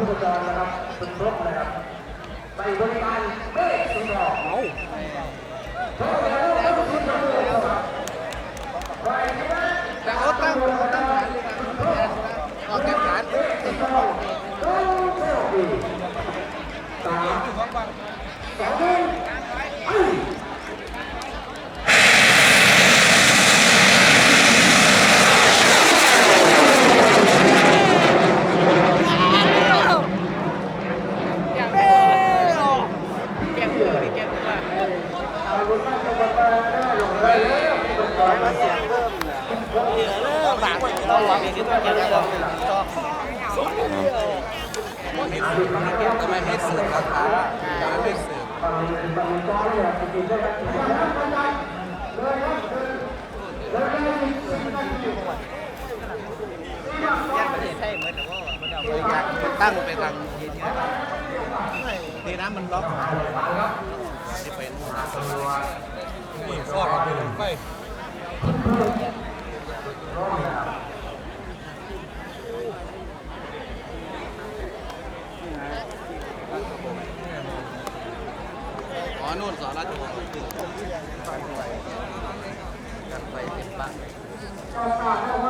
ผู้บริการนะครับเป็นรถนะครับไปบริการเบ้สุดหล่อเอาโชว์แล้วก็ทุกคนเลยครับไปที่นั่นแต่เขาตั้งเขาตั้งฐานเลยนะออกจากฐานสุดหล่อต้องโชคดีสามสองหนึ่งไป แก้มเบื่อแก้มเบื่อ เอาบุญมากจะมาได้หลงได้แล้วที่เป็นก่อนมาเสียงเริ่ม เริ่มฝากเราหวังอย่างที่ต้องเก็บได้หรอกทำไมไม่เสือกราคาทำไมไม่เสือก บางบางตอนเนี่ยจริงๆได้ครับเลยครับเลยเลยเลยแยกประเทศไทยเหมือนแต่ว่ามันเอาบริการตั้งไปทางทีที่ทีน้ำมันล็อกที่เป็นนี่ฟอดไปเลยไป อ๋อ นู่นสอนราชวงศ์กันไปเต็มบ้า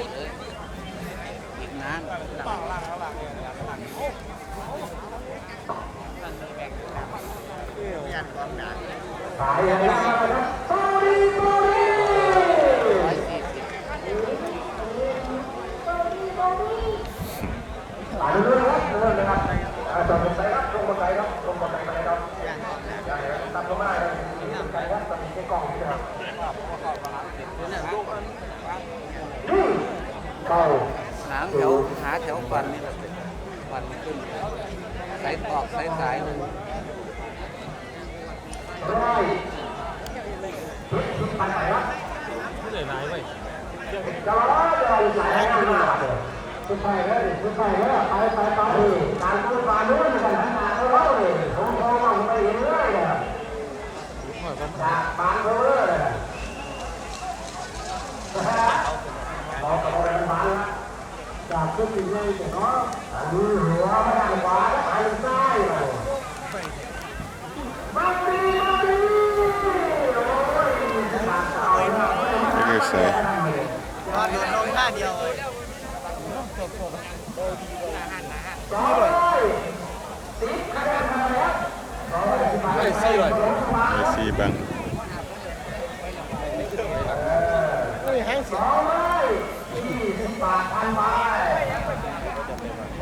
ยังไม่โผล่เลยอีกนานต่างล่างแล้วล่างยันความหนาขายอย่างนี้ครับโตดีโตดีร้อยสี่สิบขายเรื่อยๆครับเรื่อยๆนะครับอ่าจอดบนไซครับลงบนไซครับลงบนไซไปครับยันความหนาอย่าให้ตัดลงมาเลยไซครับตัดที่กล้องนี่ครับ เนี่ยลูก นี่เก้า หางแถวหาแถวฟันนี่แหละฟันขึ้นสายตอกสายสายหนึ่งร้อยพันไหนวะไม่ได้นายไว้จะร้อยเราหลายงานมากเลยขึ้นไปเลยขึ้นไปเลยไปไปไปการพูดมาด้วยกันทั้งงานเราเลยผมโทรมาไปเรื่อยเลยจากปานเขาเลยเรากำลังมาแล้วจา กขึ้นไปเลยแต่ก็อันนี้หัวม่ได้ขวาแล้วไปซ้ายเลยมาดีมาดีโอ้ยขาดเอาแล้วนี่คือเสือตอนโดนลงท่าเดียวเลยไม่ซี่เลยมีสีบังไม่แห้งเสียหลายบ้าง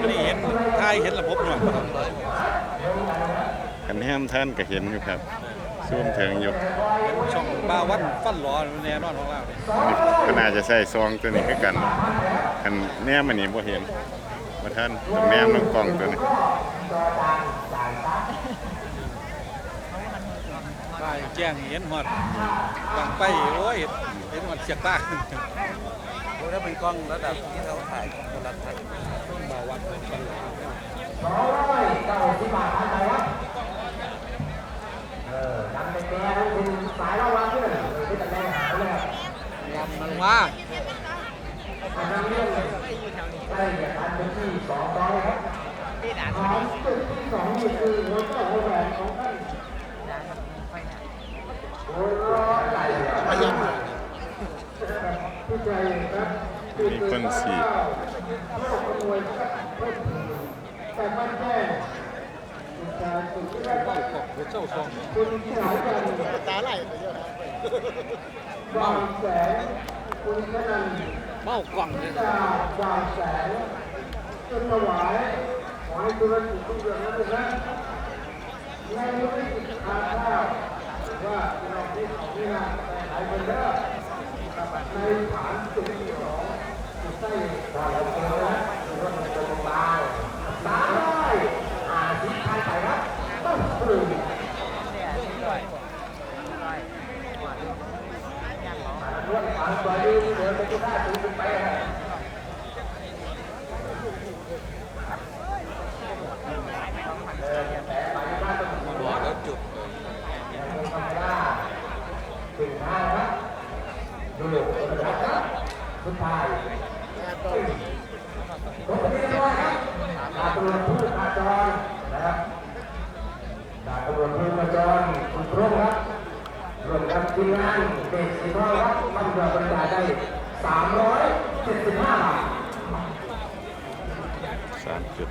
ม่ได้เห็นทายเห็นระบบหน่อยกันแฮมท่านก็เห็นอยู่ครับซูมถึงอยู่ช่องบาวัดฟันหลอแน่นอนของเราเนี่ยนี่ก็น่าจะใส่ซองตัวนี้คือกันกันแนมมันนี่บ่เห็นมาท่านตรงแนมน้องกล้องตัวนี้จอจานจานซักป้ายแจ้งเห็นหอดบังไปโอ้ยเห็นหอดเสียกตา ถ้าเป็นกล้องระดับที่เราถ่ายของโทรทัศน์บ่าวัดฟันหลอสองร้อยเก้าสิบบาททันไหนครับเออจำเป็นแม่ต้องเป็นสายระวังด้วยที่จะแม่หาเลยลำมันว่าอันนั้นเรื่องใกล้จะทันเป็นที่สองร้อยครับฐานจุดที่สองนี่คือหัวเจ้าหัวแหวนของท่านโอ้ยร้อยใหญ่ไม่ยังผู้ใจครับ มีคนสีดโลกขโมยครับแต่มันแค่การสุดที่ได้บ้าขอบหัวเจ้าซองคุณที่หายกันตาไหลวางแสงคุณแค่นั้นเมากล่องเลยจะวางแสงจนถวายขอให้ธุรกิจทุกอย่างนั้นนะในธุรกิจค้าข้าวว่าเราที่ที่น่าขายเป็นเด้อในฐานจุดที่สอง จุ ดใต้ดาวเทียมนะหรือว่ามันเป็นบางสามร้อยอ่าที่ใครไปครับต้องผู้อกแล้วจุดธรรมดาถึงห้าครับดูนะครับสุดท้ายผมเรียนว่าครับดาบตำรวจผู้ขาจรนะครับดาบตำรวจผู้ขาจรคุณครูครับรวมกับทีมงานเด็กสิบห้าครับมันจะบริจาคได้สามร้อยเจ็ดสิบห้าบาทสามจุด